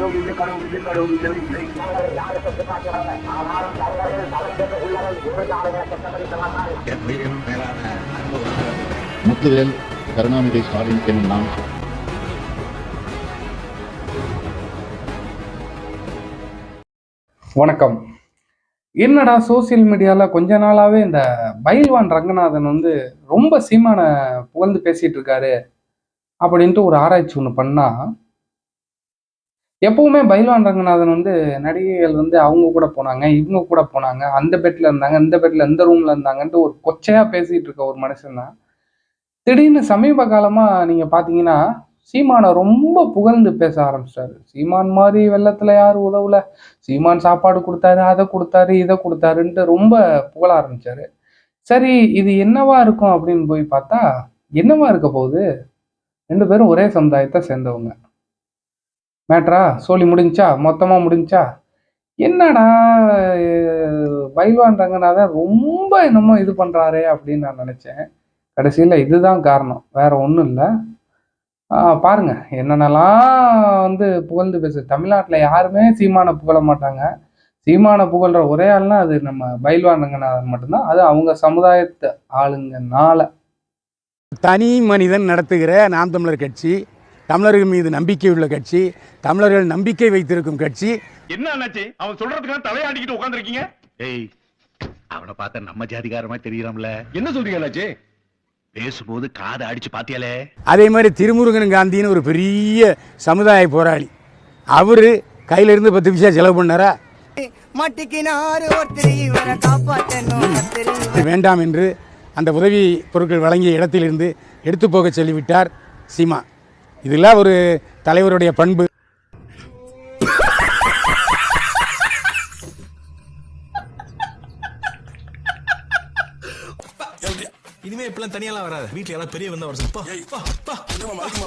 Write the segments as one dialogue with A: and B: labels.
A: கடவுள் இல்லை கடவுள் இல்லை கடவுள் இல்லை இல்லை
B: முத்துவேல் கருணாநிதி ஸ்டாலின் என்னும் நான்
C: வணக்கம். என்னடா சோசியல் மீடியாவில் கொஞ்ச நாளாகவே இந்த பைல்வான் ரங்கநாதன் வந்து ரொம்ப சீமான புகழ்ந்து பேசிகிட்டு இருக்காரு அப்படின்ட்டு ஒரு ஆராய்ச்சி ஒன்று பண்ணால் எப்பவுமே பைல்வான் ரங்கநாதன் வந்து நடிகைகள் வந்து அவங்க கூட போனாங்க இவங்க கூட போனாங்க அந்த பெட்ல இருந்தாங்க இந்த பெட்ல இந்த ரூம்ல இருந்தாங்கன்ட்டு ஒரு கொச்சையா பேசிட்டு இருக்க ஒரு மனுஷன் தான். திடீர்னு சமீப காலமா நீங்க பாத்தீங்கன்னா சீமானை ரொம்ப புகழ்ந்து பேச ஆரம்பிச்சிட்டாரு. சீமான் மாதிரி வெள்ளத்துல யாரும் உதவல? சீமான் சாப்பாடு கொடுத்தாரு அதை கொடுத்தாரு இதை கொடுத்தாருன்ட்டு ரொம்ப புகழ ஆரம்பிச்சாரு. சரி இது என்னவா இருக்கும் அப்படின்னு போய் பார்த்தா என்னவா இருக்க போகுது? ரெண்டு பேரும் ஒரே சமுதாயத்தை சேர்ந்தவங்க. மேட்ரா சோழி முடிஞ்சா மொத்தமாக முடிஞ்சா? என்னடா பைல்வான் ரங்கநாதன் ரொம்ப என்னமோ இது பண்ணுறாரே அப்படின்னு நான் நினச்சேன். கடைசியில் இதுதான் காரணம். வேற ஒன்றும் இல்லை. பாருங்க. என்னென்னலாம் வந்து புகழ்ந்து பேசு தமிழ்நாட்டில் யாருமே சீமானை புகழ மாட்டாங்க. சீமானை புகழ்கிற ஒரே ஆள்னா அது நம்ம பைல்வான் ரங்கநாதன் மட்டும்தான். அது அவங்க சமுதாயத்து ஆளுங்கனால.
D: தனி மனிதன் நடத்துகிற நாம் தமிழர் கட்சி. தமிழர்கள் மீது நம்பிக்கை உள்ள கட்சி தமிழர்கள் நம்பிக்கை வைத்திருக்கும் கட்சி.
E: என்ன அவன் சொல்றதுக்கு தலையாடிக்கிட்டு உட்காந்துருக்கீங்க
F: ஏய் அவனை பார்த்தா நம்ம ஜாதிகாரமா தெரியறான்ல
E: என்ன சொல்றீங்க
F: பேசும்போது காதை அடிச்சு பாத்தியாலே?
D: அதே மாதிரி திருமுருகன் காந்தின்னு ஒரு பெரிய சமுதாய போராளி. அவர் கையில இருந்து பத்து பைசா செலவு பண்ணாரா? வேண்டாம் என்று அந்த உதவி பொருட்கள் வழங்கிய இடத்திலிருந்து எடுத்து போக சொல்லிவிட்டார் சீமா. இதெல்லாம் ஒரு தலைவருடைய பண்பு.
G: இனிமே இப்பெல்லாம் தனியாலாம் வராது. வீட்டுல யாராவது பெரிய வந்தா வர சொல்லு. பா, பா,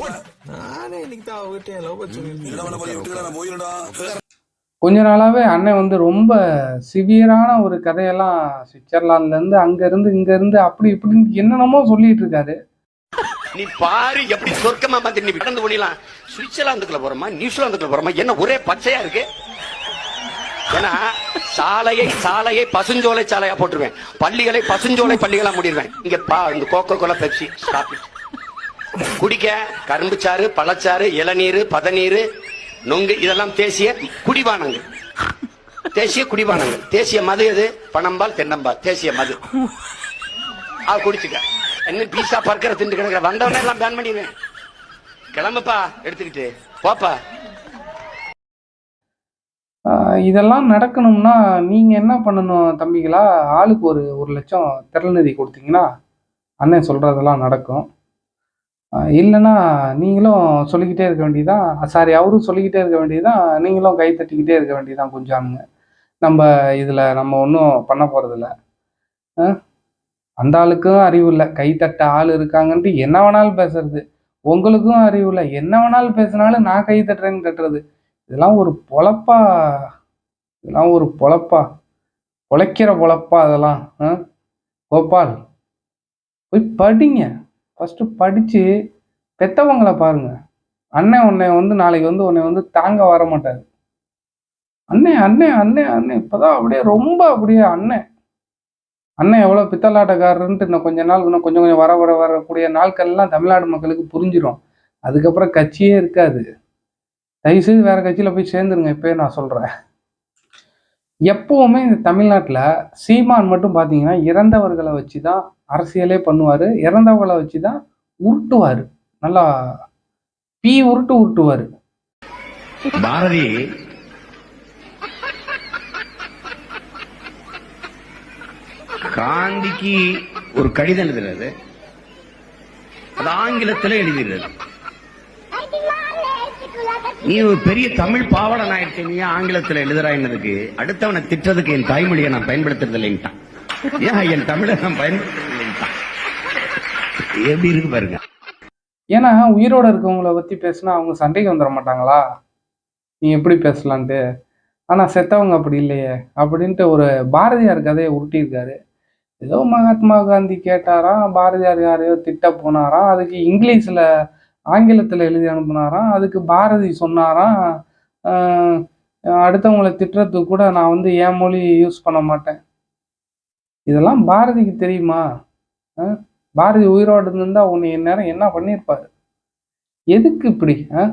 G: பா. நானே இன்னைக்கு தான் லவ் சொல்லி
C: கொஞ்ச நாளாவே அண்ணன் வந்து ரொம்ப சிவியரான ஒரு கதையெல்லாம் சுவிட்சர்லாந்துல இருந்து அங்க இருந்து இங்க இருந்து அப்படி இப்படின்னு என்னென்னமோ சொல்லிட்டு இருக்காரு.
H: நீ பாரு எப்படி சொர்க்கமா பார்த்து நீ கடந்து போனிலாம். சுவிட்சர்லாந்துக்குள்ள போறோமா நியூசிலாந்துக்குள்ள போறோமா என்ன ஒரே பச்சையா இருக்கு? ஏன்னா சாலையை சாலையை பசுஞ்சோலை சாலையா போட்டுருவேன். பள்ளிகளை பசுஞ்சோலை பள்ளிகளா முடிடுவேன் இங்க பா இந்த கோகோ கோலா பெப்சி ஸ்டாப் குடிக்க கரும்பு சாறு பழச்சாறு இளநீர் பதநீர் நொங்கு இதெல்லாம் தேசிய குடிபானங்கள். தேசிய குடிபானங்கள். தேசிய மது எது? பணம்பால் தென்னம்பால். தேசிய மது. அது குடிச்சுக்க. என்ன பீஸா பர்க்கரை திண்டு கிடக்குற? வந்தவனே எல்லாம் பேன் பண்ணிடுவேன். கிளம்புப்பா எடுத்துக்கிட்டு. போப்பா.
C: இதெல்லாம் நடக்கணும்னா நீங்க என்ன பண்ணணும் தம்பிகளா? ஆளுக்கு ஒரு ஒரு லட்சம் திரள்நிதி கொடுத்தீங்கன்னா அண்ணன் சொல்றதெல்லாம் நடக்கும். இல்லைன்னா நீங்களும் சொல்லிக்கிட்டே இருக்க வேண்டியதான் சாரி அவரும் சொல்லிக்கிட்டே இருக்க வேண்டியதான் நீங்களும் கை தட்டிக்கிட்டே இருக்க வேண்டியதான் கொஞ்சானுங்க நம்ம இதில் நம்ம ஒன்றும் பண்ண போகிறதில்ல ஆ? அந்த ஆளுக்கும் அறிவு இல்லை. கை தட்ட ஆள் இருக்காங்கன்ட்டு என்ன வேணாலும் பேசுறது. உங்களுக்கும் அறிவு இல்லை. என்ன வேணாலும் பேசினாலும் நான் கை தட்டுறேன்னு கட்டுறது. இதெல்லாம் ஒரு பொழப்பா. இதெல்லாம் ஒரு பொழப்பா. பொழைக்கிற பொழப்பா அதெல்லாம். ஆ? கோபால் போய் படிங்க. ஃபஸ்ட்டு படித்து பெத்தவங்களை பாருங்க. அண்ணன் உன்னை வந்து நாளைக்கு வந்து உன்னை வந்து தாங்க வர மாட்டார். அண்ணே அண்ணே அண்ணே அண்ணே. இப்போதான் அப்படியே ரொம்ப அப்படியே அண்ணன் அண்ணன் எவ்வளோ பித்தலாட்டக்காரருன்ட்டு இன்னும் கொஞ்ச நாள் இன்னும் கொஞ்சம் கொஞ்சம் வர வர வரக்கூடிய நாட்கள்லாம் தமிழ்நாடு மக்களுக்கு புரிஞ்சிடும் அதுக்கப்புறம் கட்சியே இருக்காது. தயவுசெய்து வேற கட்சியில் போய் சேர்ந்துருங்க இப்போயே நான் சொல்கிறேன் எப்பவுமே இந்த தமிழ்நாட்டில் சீமான் மட்டும் பார்த்தீங்கன்னா இறந்தவர்களை வச்சு தான் அரசியலே பண்ணுவார். இறந்தவர்களை வச்சு தான் உருட்டுவார். நல்லா பீ உருட்டு உருட்டுவார்.
F: பாரதி காந்திக்கு ஒரு கடிதம் எழுதுறது. அது ஆங்கிலத்தில் எழுதுகிறது நீ ஒரு பெரிய தமிழ் பாவலன் ஆயிடுச்சு நீ ஆங்கிலத்தில் எழுதுறாயினதுக்கு அடுத்தவனை திட்டதுக்கு என் தாய்மொழியை நான் பயன்படுத்துறது இல்லைன்ட்டான். ஏன் என் தமிழை நான் பயன்படுத்துறது இல்லைன்ட்டான்? எப்படி இருக்கு பாருங்க.
C: ஏன்னா உயிரோட இருக்கவங்கள பத்தி பேசினா அவங்க சண்டைக்கு வந்துட மாட்டாங்களா? நீ எப்படி பேசலான்ட்டு? ஆனால் செத்தவங்க அப்படி இல்லையே அப்படின்ட்டு ஒரு பாரதியார் கதையை உருட்டியிருக்காரு. ஏதோ மகாத்மா காந்தி கேட்டாராம் பாரதியார் யாரையோ திட்ட போனாராம் அதுக்கு இங்கிலீஷில் ஆங்கிலத்தில் எழுதி அனுப்புனாராம் அதுக்கு பாரதி சொன்னாராம் அடுத்தவங்களை திட்டுறதுக்கு கூட நான் வந்து என் மொழி யூஸ் பண்ண மாட்டேன் இதெல்லாம் பாரதிக்கு தெரியுமா ஆ? பாரதி உயிரோடு இருந்திருந்தா உன்னை நேரம் என்ன பண்ணியிருப்பாரு எதுக்கு இப்படி ஆ?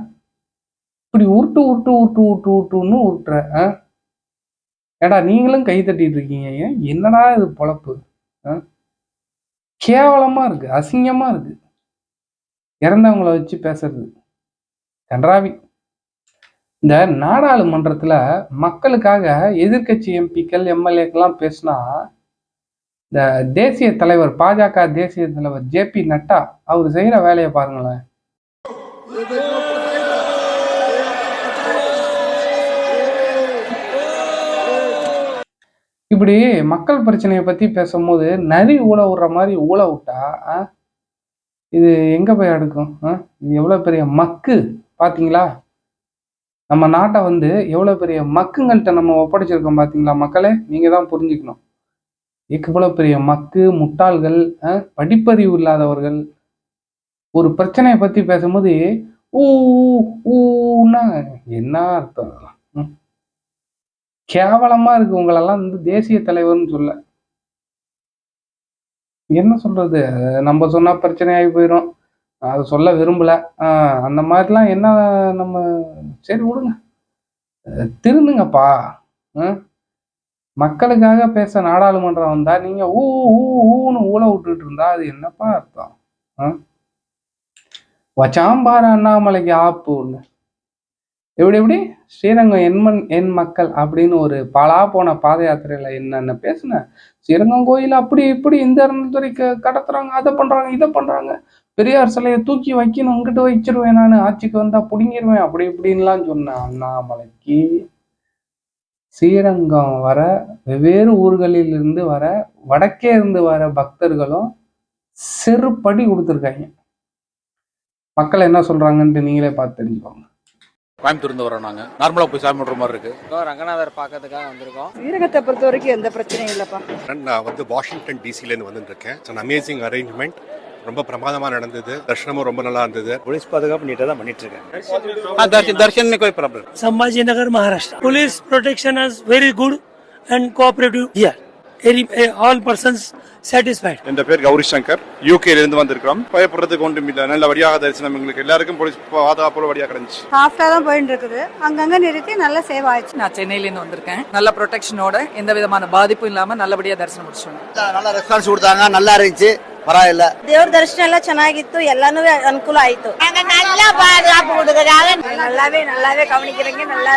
C: இப்படி உருட்டு உருட்டு உருட்டு உருட்டு உருட்டுன்னு உருட்டுற ஆ? ஏடா நீங்களும் கை தட்டிட்டு இருக்கீங்க ஏன் என்னடா இது பொழப்பு கேவலமாக இருக்குது இருக்கு அசிங்கமா இருக்கு. இறந்தவங்கள வச்சு பேசுறது. கன்றாவி. இந்த நாடாளுமன்றத்தில் மக்களுக்காக எதிர்க்கட்சி எம்பிக்கள் எம்எல்ஏக்கெல்லாம் பேசினா இந்த தேசிய தலைவர் பாஜக தேசிய தலைவர் ஜே பி நட்டா அவர் செய்கிற வேலையை பாருங்களேன். இப்படி மக்கள் பிரச்சனையை பற்றி பேசும்போது நரி ஊழ விடுற மாதிரி ஊழ விட்டா ஆ, இது எங்கே போய் அடுக்கும் ஆ? இது எவ்வளோ பெரிய மக்கு பார்த்தீங்களா நம்ம நாட்டை வந்து எவ்வளோ பெரிய மக்குங்கள்கிட்ட நம்ம ஒப்படைச்சிருக்கோம் பார்த்தீங்களா மக்களே? நீங்கள் தான் புரிஞ்சுக்கணும். எவ்வளோ பெரிய மக்கு முட்டாள்கள் ஆ, படிப்பறிவு இல்லாதவர்கள் ஒரு பிரச்சனையை பற்றி பேசும்போது ஊ ஊன்னா என்ன அர்த்தம்? அதெல்லாம்? கேவலமாக கேவலமா இருக்கு உங்களெல்லாம் வந்து தேசிய தலைவர்னு சொல்ல. என்ன சொல்றது? நம்ம சொன்னா பிரச்சனையாகி போயிடும் அது சொல்ல விரும்பல. அந்த மாதிரிலாம் என்ன நம்ம சரி விடுங்க. திருந்துங்கப்பா. மக்களுக்காக பேச நாடாளுமன்றம் வந்தா நீங்க ஊ ஊ ஊன்னு ஊழ விட்டுட்டு இருந்தா அது என்னப்பா அர்த்தம்? வச்சாம்பார அண்ணாமலைக்கு ஆப்பு ஒண்ணு எப்படி எப்படி? ஸ்ரீரங்கம் எண்மண் என் மக்கள் அப்படின்னு ஒரு பாலா போன பாத யாத்திரையில என்னென்ன பேசுனேன் ஸ்ரீரங்கம் கோயில் அப்படி இப்படி இந்த துறைக்கு கடத்துறாங்க அதை பண்றாங்க இதை பண்றாங்க. பெரியார் சிலையை தூக்கி வைக்கணும் இங்கிட்டு வச்சிருவேன் நான் ஆட்சிக்கு வந்தா பிடுங்கிருவேன் அப்படி இப்படின்லாம் சொன்னேன் அண்ணாமலைக்கு ஸ்ரீரங்கம் வர வெவ்வேறு ஊர்களில் இருந்து வர வடக்கே இருந்து வர பக்தர்களும் செருப்படி கொடுத்துருக்காங்க. மக்கள் என்ன சொல்றாங்கன்ட்டு நீங்களே பார்த்து தெரிஞ்சுக்கோங்க.
I: கோயம்புத்தூர்ந்து வரோம் நாங்க. நார்மலா போய் சாமி விடுற மாதிரி இருக்கு.
J: ரங்கநாதர் பாக்கிறதுக்காக வந்திருக்கோம்.
K: வீரகத்தை பொறுத்த வரைக்கும் எந்த பிரச்சனையும் இல்லப்பா.
E: நான் வந்து வாஷிங்டன் டிசில இருந்து வந்துட்டு அமேசிங் அரேஞ்ச்மெண்ட் ரொம்ப பிரமாதமா நடந்தது. தர்ஷனமும் ரொம்ப நல்லா இருந்தது.
J: போலீஸ் பாதுகாப்பு நீட்டா தான் பண்ணிட்டு
I: இருக்காங்க தர்ஷன் கோய் problem Sambhaji
L: Nagar Maharashtra. Police protection is very good and cooperative here any all persons satisfied
E: என் பேர் கௌரி சங்கர். யூகேலேருந்து வந்திருக்கிறோம். பயப்படுறதுக்கு ஒன்றும் இல்லை. நல்ல வழியாக தரிசனம் எங்களுக்கு எல்லாருக்கும் போலீஸ் பாதுகாப்பு வழியாக கிடைச்சு
K: ஹாஃப்டாக தான் போயிட்டு இருக்குது. அங்கங்கே நிறுத்தி நல்ல சேவ் ஆயிடுச்சு.
L: நான் சென்னையிலேருந்து வந்திருக்கேன். நல்ல ப்ரொடெக்ஷனோட எந்த விதமான பாதிப்பும் இல்லாமல் நல்லபடியாக தரிசனம் முடிச்சோம்
J: நல்ல ரெஸ்பான்ஸ் கொடுத்தாங்க. நல்லா இருந்துச்சு. ಪರವಾಗಿಲ್ಲ
K: ದೇವ್ರ ದರ್ಶನ ಎಲ್ಲ ಚೆನ್ನಾಗಿತ್ತು. ಎಲ್ಲಾನು ಅನುಕೂಲ ಆಯ್ತು. நல்லா பாதுகாப்பு கொடுக்குறாங்க நல்லாவே நல்லாவே கவனிக்கிறீங்க. நல்லா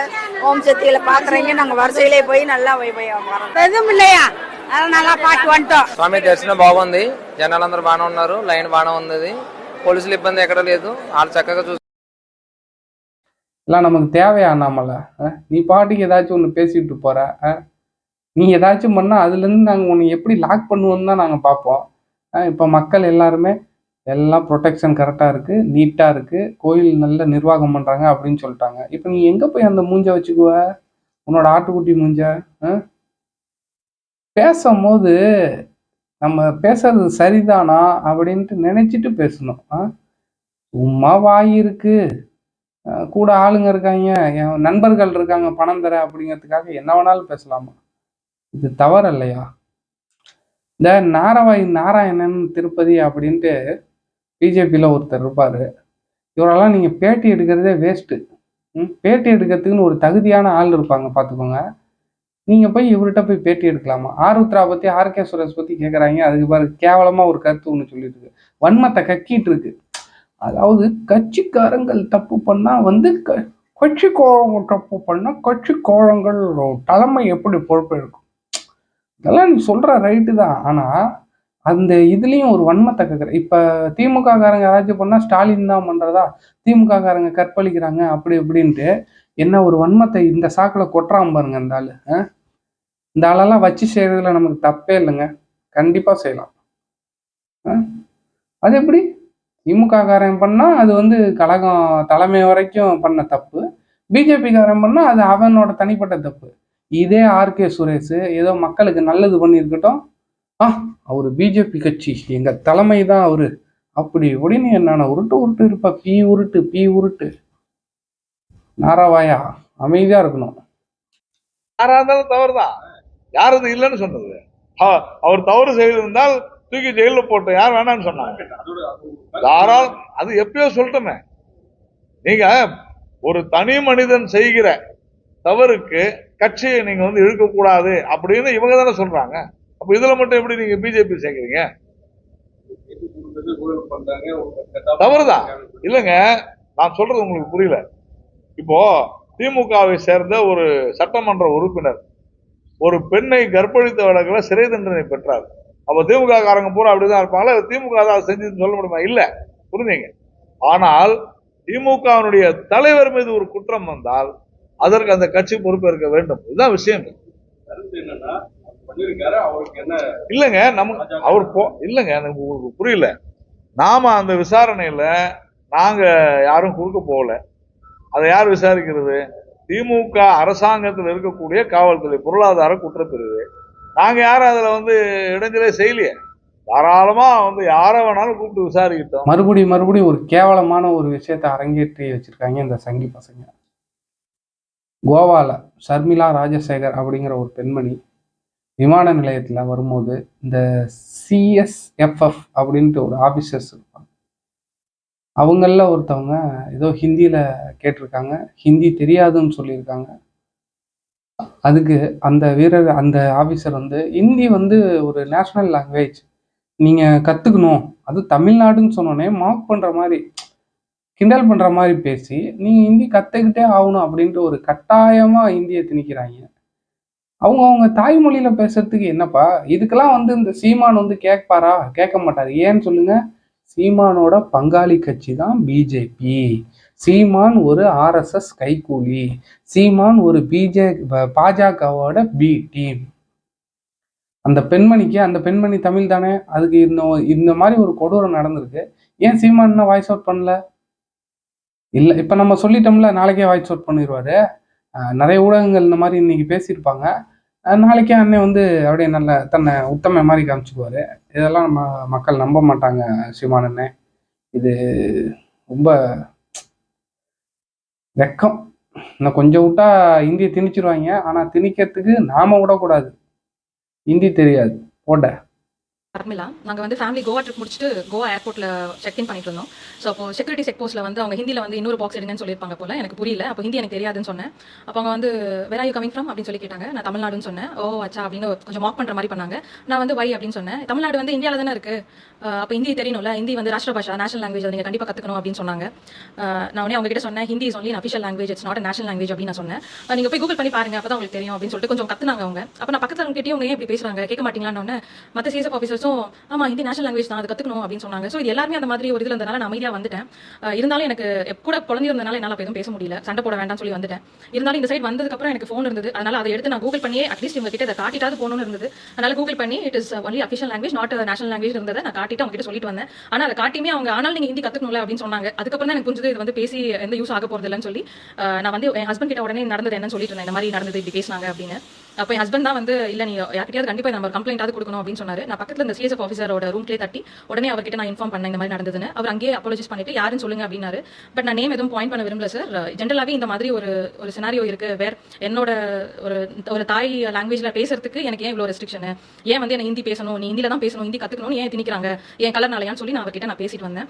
K: ஓம் சக்தியில பாக்குறீங்க நாங்க வரிசையிலே போய் நல்லா போய் போய் வரோம் எதுவும் இல்லையா? நல்லா பாட்டு வந்துட்டோம்
J: స్వామి దర్శనం బాగుంది జనాలందరూ బాగానే ఉన్నారు లైన్ బాగానే ఉంది పోలీసులు ఇబ్బంది ఎక్కడ లేదు వాళ్ళు చక్కగా చూసి
C: எல்லாம் நமக்கு தேவையா அண்ணாமலை அஹ்? நீ பாட்டுக்கு ஏதாச்சும் ஒன்று பேசிட்டு போற அஹ்? நீ ஏதாச்சும் பண்ணா அதுலேருந்து நாங்கள் உன்னை எப்படி லாக் பண்ணுவோம்னு தான் நாங்கள் பார்ப்போம் இப்போ மக்கள் எல்லாருமே எல்லாம் ப்ரொடெக்ஷன் கரெக்டாக இருக்கு நீட்டாக இருக்கு கோயில் நல்ல நிர்வாகம் பண்ணுறாங்க அப்படின்னு சொல்லிட்டாங்க இப்போ நீ எங்கே போய் அந்த மூஞ்ச வச்சுக்குவ உன்னோட ஆட்டுக்குட்டி மூஞ்ச அஹ்? பேசும்போது நம்ம பேசுறது சரிதானா அப்படின்ட்டு நினைச்சிட்டு பேசணும். ஆ? சும்மா வாய் இருக்கு. அஹ் கூட ஆளுங்க இருக்காங்க. என் நண்பர்கள் இருக்காங்க பணம் தர அப்படிங்கிறதுக்காக என்ன வேணாலும் பேசலாமா? இது தவறு இல்லையா இந்த நாரவாய் நாராயணன் திருப்பதி அப்படின்ட்டு பிஜேபியில் ஒருத்தர் இருப்பார். இவரெல்லாம் நீங்கள் பேட்டி எடுக்கிறதே வேஸ்ட்டு பேட்டி எடுக்கிறதுக்குன்னு ஒரு தகுதியான ஆள் இருப்பாங்க பார்த்துக்கோங்க. நீங்கள் போய் இவர்கிட்ட போய் பேட்டி எடுக்கலாமா? ஆருத்ரா பற்றி ஆர்கே சுரேஷ் பற்றி கேட்குறாங்க அதுக்கு பாரு கேவலமாக ஒரு கருத்து ஒன்று சொல்லிட்டு இருக்கு. வன்மத்தை கக்கிட்டு இருக்கு. அதாவது கட்சிக்காரங்கள் தப்பு பண்ணா வந்து க- கட்சி கோழங்கள் தப்பு பண்ணா கட்சி கோழங்கள் தலைமை எப்படி பொறுப்பு இருக்கும் இதெல்லாம் நீ சொல்ற ரைட்டு தான். ஆனா அந்த இதுலயும் ஒரு வன்மத்தை கேட்குற இப்ப திமுக காரங்க ஏதாச்சும் பண்ணா ஸ்டாலின் தான் பண்றதா? திமுக காரங்க கற்பழிக்கிறாங்க அப்படி இப்படின்ட்டு என்ன ஒரு வன்மத்தை இந்த சாக்கில் கொட்டுறான் பாருங்க இந்த ஆள் ஆ? இந்த ஆளெல்லாம் வச்சு செய்கிறதுல நமக்கு தப்பே இல்லைங்க. கண்டிப்பாக செய்யலாம். ஆ? அது எப்படி? திமுக காரன் பண்ணால் அது வந்து கழகம் தலைமை வரைக்கும் பண்ண தப்பு. பிஜேபி காரன் பண்ணால் அது அவனோட தனிப்பட்ட தப்பு. இதே ஆர்கே சுரேஷ் ஏதோ மக்களுக்கு நல்லது பண்ணியிருக்கட்டும். ஆ அவரு பிஜேபி கட்சி எங்கள் தலைமை தான் அவர். அப்படி இப்படின்னு என்னென்ன உருட்டு உருட்டு இருப்பா. பி உருட்டு பி உருட்டு. நாராவாயா அமைதியா இருக்கணும்.
M: யாரா இருந்தாலும் தவறு தான் யார் அது இல்லைன்னு சொன்னது. அவர் தவறு செய்திருந்தால் தூக்கி ஜெயிலில் போட்டோம் யார் வேணாம்னு சொன்னாங்க. தாராளம் அது எப்பயோ சொல்லட்டுமே. நீங்க ஒரு தனி மனிதன் செய்கிற தவறுக்கு கட்சியை நீங்க வந்து இழுக்கக்கூடாது அப்படின்னு இவங்க தானே சொல்றாங்க. அப்ப இதுல மட்டும் எப்படி நீங்க பிஜேபி சேர்க்கிறீங்க? தவறுதான். இல்லைங்க நான் சொல்றது உங்களுக்கு புரியல. இப்போ திமுகவை சேர்ந்த ஒரு சட்டமன்ற உறுப்பினர் ஒரு பெண்ணை கர்ப்பழித்த வழக்கில் சிறை தண்டனை பெற்றார். அப்ப திமுக காரங்க பூரா அப்படிதான் இருப்பாங்களா திமுக தான் அதை செஞ்சதுன்னு சொல்ல முடியுமா? இல்ல. புரிஞ்சுங்க. ஆனால் திமுகவினுடைய தலைவர் மீது ஒரு குற்றம் வந்தால் அதற்கு அந்த கட்சி பொறுப்பேற்க வேண்டும். இதுதான் விஷயம். இல்லைங்க நமக்கு அவர் போ இல்லைங்க எனக்கு உங்களுக்கு புரியல. நாம அந்த விசாரணையில நாங்க யாரும் குறுக்க போகல. அதை யார் விசாரிக்கிறது? திமுக அரசாங்கத்தில் இருக்கக்கூடிய காவல்துறை பொருளாதார குற்றப்பிரிவு. நாங்கள் யாரும் அதில் வந்து இடைஞ்சலே செய்யலையே. தாராளமாக வந்து யாரை வேணாலும் கூப்பிட்டு விசாரிக்கிட்டோம்.
C: மறுபடியும் மறுபடியும் ஒரு கேவலமான ஒரு விஷயத்தை அரங்கேற்றி வச்சுருக்காங்க இந்த சங்கி பசங்க. கோவால ஷர்மிளா ராஜசேகர் அப்படிங்கிற ஒரு பெண்மணி விமான நிலையத்தில் வரும்போது இந்த சிஎஸ்எஃப்எஃப் அப்படின்ட்டு ஒரு ஆஃபீஸர்ஸ் அவங்களில் ஒருத்தவங்க ஏதோ ஹிந்தியில் கேட்டிருக்காங்க. ஹிந்தி தெரியாதுன்னு சொல்லியிருக்காங்க. அதுக்கு அந்த வீரர் அந்த ஆஃபீஸர் வந்து ஹிந்தி வந்து ஒரு நேஷ்னல் லாங்குவேஜ் நீங்கள் கற்றுக்கணும் அது தமிழ்நாடுன்னு சொன்னோன்னே மார்க் பண்ணுற மாதிரி கிண்டல் பண்ணுற மாதிரி பேசி நீங்கள் ஹிந்தி கற்றுக்கிட்டே ஆகணும் அப்படின்ட்டு ஒரு கட்டாயமாக ஹிந்தியை திணிக்கிறாங்க. அவங்க அவங்க தாய்மொழியில் பேசுறதுக்கு என்னப்பா? இதுக்கெல்லாம் வந்து இந்த சீமான் வந்து கேட்பாரா? கேட்க மாட்டார். ஏன்னு சொல்லுங்கள் சீமானோட பங்காளி கட்சி தான் பிஜேபி சீமான் ஒரு ஆர்எஸ்எஸ் கைக்கூலி சீமான் ஒரு பிஜே பாஜகவோட பி டீம் அந்த பெண்மணிக்கு அந்த பெண்மணி தமிழ் தானே? அதுக்கு இந்த இந்த மாதிரி ஒரு கொடூரம் நடந்திருக்கு. ஏன் சீமான் வாய்ஸ் அவுட் பண்ணல? இல்லை இப்போ நம்ம சொல்லிட்டோம்ல நாளைக்கே வாய்ஸ் அவுட் பண்ணிடுவாரு அஹ் நிறைய ஊடகங்கள் இந்த மாதிரி இன்னைக்கு பேசியிருப்பாங்க. நாளைக்கே அண்ணன் வந்து அப்படியே நல்ல தன்னை உத்தம மாதிரி காமிச்சுக்குவாரு. இதெல்லாம் நம்ம மக்கள் நம்ப மாட்டாங்க சீமான் அண்ணன் இது ரொம்ப வெக்கம். இன்னும் கொஞ்சம் விட்டா இந்தியை திணிச்சிருவாங்க. ஆனால் திணிக்கிறதுக்கு நாம விடக்கூடாது. ஹிந்தி தெரியாது. போட.
N: பர்மிளா நாங்கள் வந்து ஃபேமிலி கோவா ட்ரிப் முடிச்சுட்டு கோவா ஏர்போர்ட்டில் செக் இன் பண்ணிட்டு இருந்தோம். ஸோ அப்போ செக்யூரிட்டி செக் போஸ்ட்டில் வந்து அவங்க ஹிந்தியில் வந்து இன்னொரு பாக்ஸ் எடுங்கன்னு சொல்லியிருப்பாங்க போல. எனக்கு புரியல. அப்போ ஹிந்தி எனக்கு தெரியாதுன்னு சொன்னேன். அப்போ அவங்க வந்து வேர் யூ கமிங் ஃப்ரம் அப்படின்னு சொல்லி கேட்டாங்க. நான் தமிழ்நாடுன்னு சொன்னேன். ஓ அச்சா அப்படின்னு கொஞ்சம் மாக் பண்ணுற மாதிரி பண்ணாங்க. நான் வந்து வை அப்படின்னு சொன்னேன். தமிழ்நாடு வந்து இந்தியாவில் தானே இருக்கு. அப்போ ஹிந்தி தெரியணும்ல. ஹிந்தி வந்து ராஷ்டிர பாஷா நேஷனல் லாங்குவேஜ் நீங்கள் கண்டிப்பாக கற்றுக்கணும் அப்படின்னு சொன்னாங்க. நான் உடனே அவங்க கிட்ட சொன்னேன் Hindi is only official language it's not national language அப்படின்னு நான் சொன்னேன். நீங்கள் நீங்க போய் கூகுள் பண்ணி பாருங்க. அப்போ தான் உங்களுக்கு தெரியும் அப்படின்னு சொல்லிட்டு கொஞ்சம் கத்துனாங்க அவங்க. அப்போ நான் பக்கத்துல அவங்க அவங்க ஏன் இப்படி பேசுறாங்க? கேட்க மாட்டீங்களான்னு உடனே சிஎஸ் ஆஃபீஸர்ஸ் ஸோ ஆமாம் ஹிந்தி நேஷனல் லாங்குவேஜ் தான் அது கற்றுக்கணும் அப்படின்னு சொன்னாங்க. ஸோ இது எல்லாருமே அந்த மாதிரி ஒரு இதில் இருந்தனால நான் அமைதியாக வந்துட்டேன். இருந்தாலும் எனக்கு கூட குழந்தை இருந்தனால என்னால் எதுவும் பேச முடியல. சண்டை போட வேண்டாம்னு சொல்லி வந்துட்டேன். இருந்தாலும் இந்த சைட் வந்ததுக்கப்புறம் எனக்கு ஃபோன் இருந்தது. அதனால் அதை எடுத்து நான் கூகுள் பண்ணியே அட்லீஸ்ட் இவங்க கிட்ட அதை காட்டிட்டாவது போகணும்னு இருந்தது. அதனால் கூகுள் பண்ணி it is only official language not national language இருந்ததை நான் காட்டிட்டு அவங்க கிட்ட சொல்லிட்டு வந்தேன். ஆனால் அதை காட்டியுமே அவங்க ஆனால் நீங்கள் ஹிந்தி கற்றுக்கணும்ல அப்படின்னு சொன்னாங்க. அதுக்கப்புறம் தான் எனக்கு புரிஞ்சது இது வந்து பேசி எந்த யூஸ் ஆக போறது இல்லைன்னு சொல்லி நான் வந்து என் ஹஸ்பண்ட் கிட்ட உடனே நடந்தது என்னன்னு சொல்லிட்டு இருந்தேன். இந்த மாதிரி நடந்தது இப்படி பேசினாங்க அப்படின்னு. அப்போ என் ஹஸ்பண்ட் தான் வந்து இல்ல நீ யார்கிட்டயாவது கண்டிப்பா நம்ம கம்ப்ளைண்ட் கொடுக்கணும் அப்படின்னு சொன்னாரு. நான் பக்கத்துல இந்த சிஎஸ்எஃப் ஆஃபீஸரோட ரூம்லேயே தட்டி உடனே அவர்கிட்ட நான் இன்ஃபார்ம் பண்ணேன் இந்த மாதிரி நடந்ததுன்னு. அவர் அங்கேயே அப்பாலஜிஸ் பண்ணிட்டு யாருன்னு சொல்லுங்க அப்படின்னாரு. பட் நான் நேம் எதுவும் பாயிண்ட் பண்ண விரும்பல சார் ஜென்ரலாவே இந்த மாதிரி ஒரு ஒரு சினாரியோ இருக்கு வேற என்னோட ஒரு ஒரு தாய் லாங்குவேஜ்ல பேசுறதுக்கு எனக்கு ஏன் இவ்வளவு ரெஸ்ட்ரிக்ஷன் ஏன் வந்து என்ன ஹிந்தி பேசணும்? நீ ஹிந்தில தான் பேசணும் ஹிந்தி கற்றுக்கணும்னு ஏன் திணிக்கிறாங்க? என் கலர்னாலையான்னு சொல்லி நான் அவர்கிட்ட நான் பேசிட்டு வந்தேன்.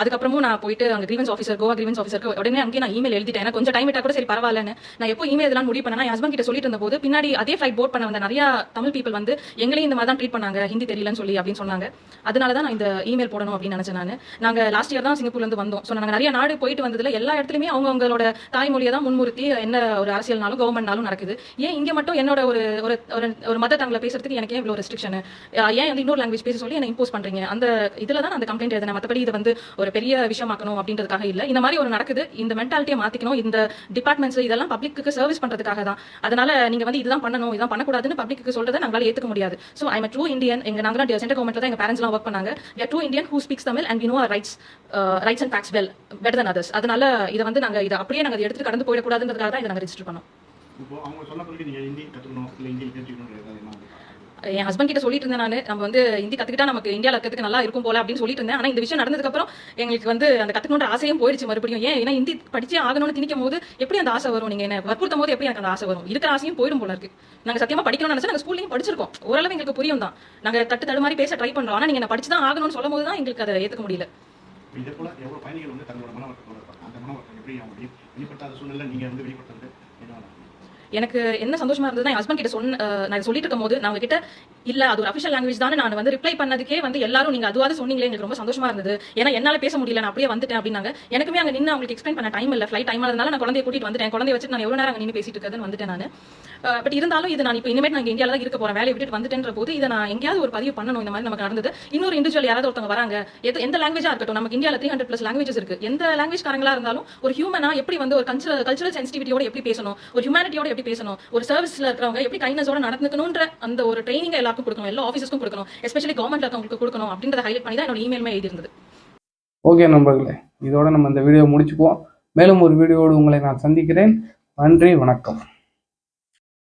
N: அதுக்கப்புறமும் நான் போயிட்டு அங்க கிரீவன்ஸ் ஆஃபீஸர் கோவா கிரீவன்ஸ் ஆஃபீஸருக்கு உடனே அங்கேயே நான் இமெயில் எழுதிட்டேன். எனக்கு கொஞ்சம் டைம் விட்டா கூட சரி பரவாயில்லன்னு. நான் எப்போ இமெயில் இதெல்லாம் முடிவு பண்ணேன் என் ஹஸ்பண்ட் கிட்ட சொல்லிட்டு இருந்தபோது பின்னாடி அதே ஃப்ளைட் போர்ட் பண்ண வந்த நிறைய தமிழ் பீப்பிள் வந்து எங்களையும் இந்த மாதிரி தான் ட்ரீட் பண்ணாங்க. ஹிந்தி தெரியலன்னு சொல்லி அப்படின்னு சொன்னாங்க. அதனால தான் நான் இந்த இமெயில் போடணும் அப்படின்னு நினைச்சேன் நான். நாங்கள் லாஸ்ட் இயர் தான் சிங்கப்பூர்லேருந்து வந்தோம். ஸோ நாங்கள் நிறைய நாடு போயிட்டு வந்ததுல எல்லா இடத்துலையுமே அவங்க அவங்களோட தாய்மொழியை தான் முன்முறுத்தி என்ன ஒரு அரசியல்னாலும் கவர்மெண்ட்னாலும் நடக்குது. ஏன் இங்கே மட்டும் என்னோட ஒரு ஒரு ஒரு- தங்களை மதர் பேசுறதுக்கு எனக்கு ஏன் இவ்வளோ ரெஸ்ட்ரிக்ஷன் ஏன் வந்து இன்னொரு லாங்குவேஜ் பேச சொல்லி என்ன இம்போஸ் பண்ணுறீங்க அந்த இதில் தான் அந்த கம்ப்ளைண்ட் எழுதினேன். மற்றபடி இது வந்து ஒரு பெரிய விஷயமாக்கணும் அப்படின்றதுக்காக இல்லை. இந்த மாதிரி ஒரு நடக்குது. இந்த மென்டாலிட்டியை மாற்றிக்கணும் இந்த டிபார்ட்மெண்ட்ஸ் இதெல்லாம் பப்ளிக்கு சர்வீஸ் பண்றதுக்காக தான். அதனால நீங்கள் வந்து இதுதான் பண்ணணும். இதுதான் பண்ணக்கூடாதுன்னு பப்ளிக்கு சொல்றதை நாங்களால ஏத்துக்க முடியாது. சோ ஐ ட்ரூ இந்தியன் எங்க நாங்க சென்ட்ரல் கவர்மெண்ட்ல தான் எங்க பேரண்ட்ஸ் எல்லாம் ஒர்க் பண்ணாங்க. We true Indian who speaks Tamil and we know our rights uh, rights and facts well better than அதனால இதை வந்து நாங்க இதை அப்படியே நாங்க இதை எடுத்து கடந்து போயிடக்கூடாதுன்றதுக்காக தான் இதை நாங்க ரெஜிஸ்டர் பண்ணோம்.
O: இப்போ அவங்க சொன்ன பிறகு நீங்க ஹிந்தி கத்துக்கணும் இல்ல ஹிந்தி தெரிஞ்சுக்கணும்
N: என் ஹஸ்பண்ட் கிட்ட சொல்லிட்டு இருந்தேன் நான் நம்ம வந்து ஹிந்தி கத்துக்கிட்டா நமக்கு இந்தியாவில் இருக்கிறதுக்கு நல்லா இருக்கும் போல அப்படின்னு சொல்லிட்டு இருந்தேன். ஆனால் இந்த விஷயம் நடந்ததுக்கப்புறம் எங்களுக்கு வந்து அந்த கத்துக்கணுன்ற ஆசையும் போயிடுச்சு மறுபடியும். ஏன்? ஏன்னா ஹிந்தி படிச்சே ஆகணும்னு திணிக்கும் போது எப்படி அந்த ஆசை வரும்? நீங்க என்ன வற்புறுத்தும் போது எப்படி எனக்கு அந்த ஆசை வரும்? இருக்கிற ஆசையும் போயிடும் போல இருக்கு. நாங்கள் சத்தியமா படிக்கணும்னு நினைச்சா நாங்கள் ஸ்கூல்லையும் படிச்சிருக்கோம். ஓரளவு எங்களுக்கு புரியும் தான். நாங்கள் தட்டு தடு மாதிரி பேச ட்ரை பண்றோம். ஆனால் நீங்க என்ன படிச்சு தான் ஆகணும்னு சொல்லும் போது தான் எங்களுக்கு அதை ஏத்துக்க முடியல.
B: இதே போல எவ்வளவு பயணிகள் வந்து தங்களோட மன இருப்பாங்க? அந்த மன எப்படி அவங்க சூழ்நிலை நீங்க வந்து வெளிப்பட்டது?
N: எனக்கு என்ன சந்தோஷமா இருந்ததுன்னா என் ஹஸ்பண்ட் கிட்ட சொன்ன நான் சொல்லிட்டு இருக்கும் போது நான் கிட்ட இல்ல அது ஒரு அஃபிஷியல் லாங்குவேஜ் தான். நான் வந்து ரிப்ளை பண்ணதுக்கே வந்து எல்லாரும் நீங்க அதுவாது சொன்னீங்களே எனக்கு ரொம்ப சந்தோஷமா இருந்தது. ஏன்னா என்னால பேச முடியல நான் அப்படியே வந்துட்டேன் அப்படின்னாங்க. எனக்குமே அங்க நின்று அவங்களுக்கு எக்ஸ்பிளைன் பண்ண டைம் இல்ல ஃபிளைட் டைம் இருந்தாலும் நான் குழந்தைய கூட்டிட்டு வந்துட்டேன். குழந்தைய வச்சு நான் எவ்வளவு நேரம் அங்க நின்று பேசிட்டு இருக்கிறதுன்னு வந்துட்டேன் நான். பட் இருந்தாலும் இது நான் இப்போ இனிமேல் நான் இந்தியாவில் தான் இருக்க போறேன். வேலையை விட்டுட்டு வந்துட்டேன்ற போது இதை நான் எங்கேயாவது ஒரு பதிவு பண்ணணும் இந்த மாதிரி நமக்கு நடந்தது. இன்னொரு இண்டிவிஜுவல் யாராவது ஒருத்தவங்க வராங்க எது எந்த லாங்குவேஜா இருக்கட்டும் நமக்கு இந்தியாவில் த்ரீ ஹண்ட்ரட் பிளஸ் லாங்குவேஜஸ் இருக்கு. எந்த லாங்குவேஜ் காரங்களா இருந்தாலும் ஒரு ஹியூமனா எப்படி வந்து ஒரு கல்ச்சரல் கல்ச்சரல் சென்சிட்டிவிட்டியோட எப்படி பேசணும் ஒரு ஹியூமனிட்டியோட எப்படி பேசணும். ஒரு சர்வீஸ்ல இருக்கிறவங்க எப்படி கைண்ட்னஸோட நடந்துக்கணும்ன்ற அந்த ஒரு ட்ரைனிங் எல்லாருக்கும் கொடுக்கணும். எல்லா ஆஃபீஸஸ்க்கும் கொடுக்கணும். எஸ்பெஷலி கவர்மெண்ட்ல இருக்கவங்களுக்கு கொடுக்கணும் அப்படின்றத ஹைலைட் பண்ணி தான் என்னோட இமெயிலுமே எழுதியிருந்தது.
C: ஓகே நண்பர்களே இதோட நம்ம இந்த வீடியோ முடிச்சுக்குவோம். மேலும் ஒரு வீடியோடு உங்களை நான் சந்திக்கிறேன். நன்றி வணக்கம்.